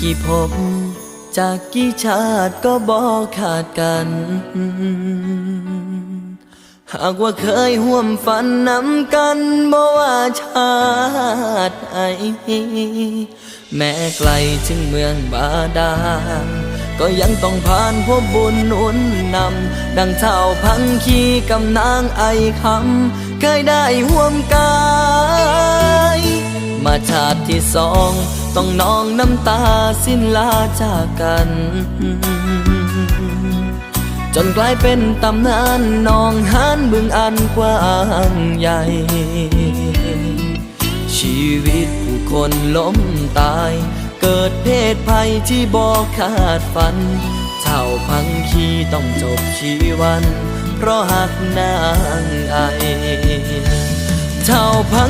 กี่ภพจากกี่ชาติก็บอกขาดกัน หากว่าเคยห่วมฝันนำกันบ่ว่าชาติไหนแม้ไกลถึงเมืองบาดาลก็ยังต้องผ่านพบบุญหนุนนำ ดังเท่าพังคีกับนางไอคำเคยได้ห่วมกาย มาชาติที่สอง ต้องนองน้ำตาสิ้นลาจากกัน จนกลายเป็นตำนานนองหานบึงอันกว้างใหญ่ ชีวิตผู้คนล้มตาย เกิดเพศภัยที่บอกขาดฝันเท่าพังคีต้องจบชีวัน เพราะหักนางไอเท่าพัง